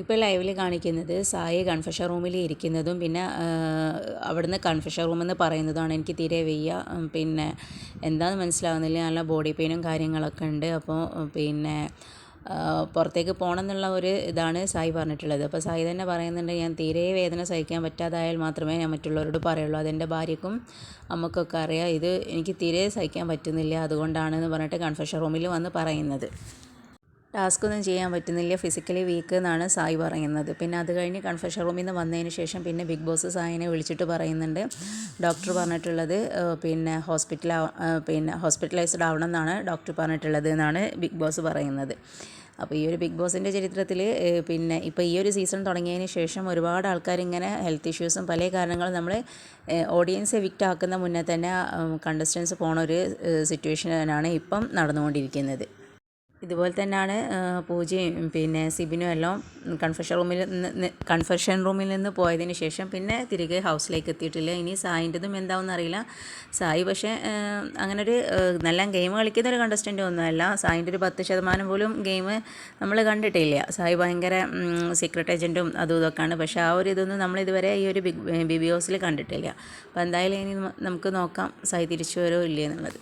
ഇപ്പോൾ ലൈവിൽ കാണിക്കുന്നത് സായി കൺഫെഷൻ റൂമിൽ ഇരിക്കുന്നതും പിന്നെ അവിടുന്ന് കൺഫെഷൻ എന്ന് പറയുന്നതാണ്. എനിക്ക് തീരെ വയ്യ. പിന്നെ എന്താണെന്ന് മനസ്സിലാവുന്നില്ല. നല്ല ബോഡി പെയിനും കാര്യങ്ങളൊക്കെ ഉണ്ട്. അപ്പോൾ പിന്നെ പുറത്തേക്ക് പോകണം എന്നുള്ള ഒരു ഇതാണ് സായി പറഞ്ഞിട്ടുള്ളത്. അപ്പോൾ സായി തന്നെ പറയുന്നുണ്ട് ഞാൻ തീരെ വേദന സഹിക്കാൻ പറ്റാതായാൽ മാത്രമേ ഞാൻ മറ്റുള്ളവരോട് പറയുള്ളൂ. അതെന്റെ ഭാര്യക്കും അമ്മക്കൊക്കെ അറിയാം. ഇത് എനിക്ക് തീരെ സഹിക്കാൻ പറ്റുന്നില്ല. അതുകൊണ്ടാണെന്ന് പറഞ്ഞിട്ട് കൺഫെഷൻ റൂമിൽ വന്ന് പറയുന്നത്. ടാസ്ക് ഒന്നും ചെയ്യാൻ പറ്റുന്നില്ല. ഫിസിക്കലി വീക്ക് എന്നാണ് സായി പറയുന്നത്. പിന്നെ അത് കഴിഞ്ഞ് കൺഫെഷൻ റൂമിൽ നിന്ന് വന്നതിന് ശേഷം പിന്നെ ബിഗ് ബോസ് സായിനെ വിളിച്ചിട്ട് പറയുന്നുണ്ട്. ഡോക്ടർ പറഞ്ഞിട്ടുള്ളത് പിന്നെ ഹോസ്പിറ്റല പിന്നെ ഹോസ്പിറ്റലൈസ്ഡ് ആവണം എന്നാണ് ഡോക്ടർ പറഞ്ഞിട്ടുള്ളത് എന്നാണ് ബിഗ് ബോസ് പറയുന്നത്. അപ്പോൾ ഈ ഒരു ബിഗ് ബോസിന്റെ ചരിത്രത്തിൽ പിന്നെ ഇപ്പോൾ ഈ ഒരു സീസൺ തുടങ്ങിയതിന് ശേഷം ഒരുപാട് ആൾക്കാർ ഇങ്ങനെ ഹെൽത്ത് ഇഷ്യൂസും പല കാരണങ്ങളും നമ്മൾ ഓഡിയൻസ് എവിക്റ്റ് ആക്കുന്ന മുന്നേ തന്നെ കണ്ടസ്റ്റൻസ് പോണ ഒരു സിറ്റുവേഷനാണ് ഇപ്പം നടന്നുകൊണ്ടിരിക്കുന്നത്. ഇതുപോലെ തന്നെയാണ് പൂജയും പിന്നെ സിബിനും എല്ലാം കൺഫെഷൻ റൂമിൽ നിന്ന് കൺഫെഷൻ റൂമിൽ നിന്ന് പോയതിന് ശേഷം പിന്നെ തിരികെ ഹൗസിലേക്ക് എത്തിയിട്ടില്ല ഇനി സായിന്റെതും എന്താണെന്ന് അറിയില്ല സായി പക്ഷേ അങ്ങനെ ഒരു നല്ല ഗെയിം കളിക്കുന്ന ഒരു കണ്ടസ്റ്റന്റ് ഒന്നുമല്ല സായിന്റെ ഒരു പത്ത് ശതമാനം പോലും ഗെയിം നമ്മൾ കണ്ടിട്ടില്ല സായി ഭയങ്കര സീക്രട്ട് ഏജന്റും അതും ഇതൊക്കെയാണ് പക്ഷേ ആ ഒരു ഇതൊന്നും നമ്മളിതുവരെ ഈ ഒരു ബിഗ് ബി ബി ഹൗസിൽ കണ്ടിട്ടില്ല അപ്പോൾ എന്തായാലും ഇനി നമുക്ക് നോക്കാം സായി തിരിച്ചു വരുമോ ഇല്ലേ എന്നുള്ളത്